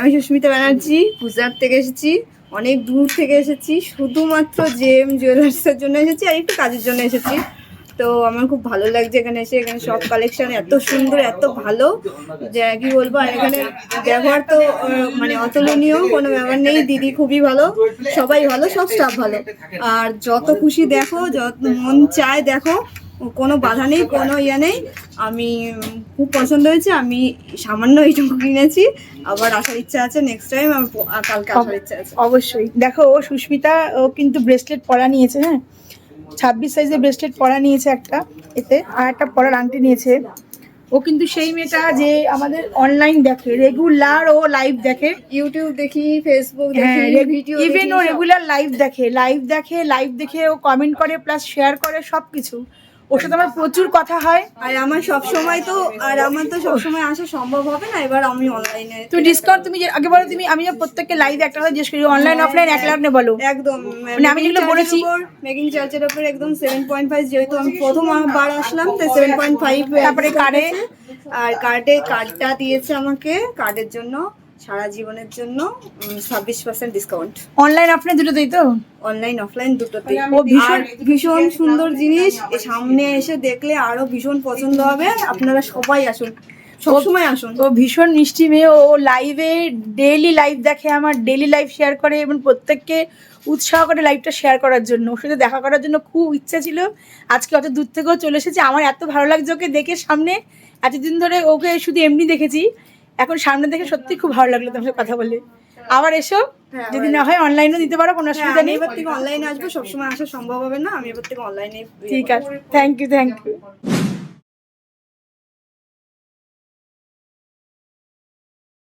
আমি সুস্মিতা ব্যানার্জি, গুজরাট থেকে এসেছি, অনেক দূর থেকে এসেছি, শুধুমাত্র জেম জুয়েলার্সের জন্য এসেছি আর একটু কাজের জন্য এসেছি। তো আমার খুব ভালো লাগছে এখানে এসে, এখানে সব কালেকশন এত সুন্দর, এত ভালো, যে কি বলব, আর এখানে ব্যবহার তো মানে অতুলনীয়, কোনো ব্যাপার নেই, দিদি খুবই ভালো, সবাই ভালো, সব স্টাফ ভালো। আর যত খুশি দেখো, যত মন চায় দেখো কোনো বাধা নেই কোনো ইয়ে নেই। আমি খুব পছন্দ হয়েছে আমি সামান্য এইটুকু কিনেছি। আবার আসার ইচ্ছা আছে নেক্সট টাইম আমার কালকে আসার ইচ্ছা আছে। অবশ্যই। দেখো ও সুস্মিতা ও কিন্তু ব্রেসলেট পরা নিয়েছে হ্যাঁ? ছাব্বিশ সাইজের ব্রেসলেট পরা নিয়েছে একটা এতে আর একটা পরার আংটি নিয়েছে। ও কিন্তু সেই মেয়েটা যে আমাদের অনলাইন দেখে রেগুলার ও লাইভ দেখে। ইউটিউব দেখি ফেসবুক হ্যাঁ দেখি ভিডিও ইভেন ও রেগুলার লাইভ দেখে লাইভ দেখে লাইভ দেখে ও কমেন্ট করে প্লাস শেয়ার করে সব কিছু ওর সাথে আমার প্রচুর কথা হয়। আর আমার সব সময় তো আর আমার তো সব সময় আসা সম্ভব হবে না এবার আমি অনলাইনে তুমি ডিসকাউন্ট তুমি আগে বলো তুমি আমি প্রত্যেককে লাইভ একটা কথা জিজ্ঞেস করি অনলাইন অফলাইন এক লাখ বলো। একদম মানে আমি যেগুলো বলেছি- মেকিং চার্জের উপর একদম সেভেন পয়েন্ট ফাইভ যেহেতু আমি প্রথম বার আসলাম তাই সেভেন পয়েন্ট ফাইভ তারপরে কার্ডে? আর কার্ডে কার্ডটা দিয়েছে আমাকে কার্ডের জন্য সারা জীবনের জন্য ছাব্বিশ পার্সেন্ট ডিসকাউন্ট অনলাইন অফলাইন দুটোতেই তো? অনলাইন অফলাইন দুটোতে ও ভীষণ- ভীষণ সুন্দর জিনিস সামনে এসে দেখলে আরও ভীষণ পছন্দ হবে। আপনারা সবাই আসুন। সবসময় আসুন। ও ভীষণ মিষ্টি মেয়ে। ও লাইভে ডেইলি লাইভ দেখে আমার ডেইলি লাইভ শেয়ার করে এবং প্রত্যেককে উৎসাহ করে লাইভটা শেয়ার করার জন্য। ওর সাথে দেখা করার জন্য খুব ইচ্ছা ছিল। আজকে অত দূর থেকেও চলে এসেছে। আমার এত ভালো লাগছে ওকে দেখে সামনে। এতদিন ধরে ওকে শুধু এমনি দেখেছি। এখন সামনে দেখে সত্যি খুব ভালো লাগল তোমার সাথে কথা বলে। আবার এসো হ্যাঁ, যদি না হয় অনলাইনও দিতে পারো কোনো হ্যাঁ, অসুবিধা নেই। এবার থেকে অনলাইনে আসব সবসময় আসা সম্ভব হবে না আমি এবার থেকে অনলাইনে ঠিক আছে থ্যাংক ইউ থ্যাংক ইউ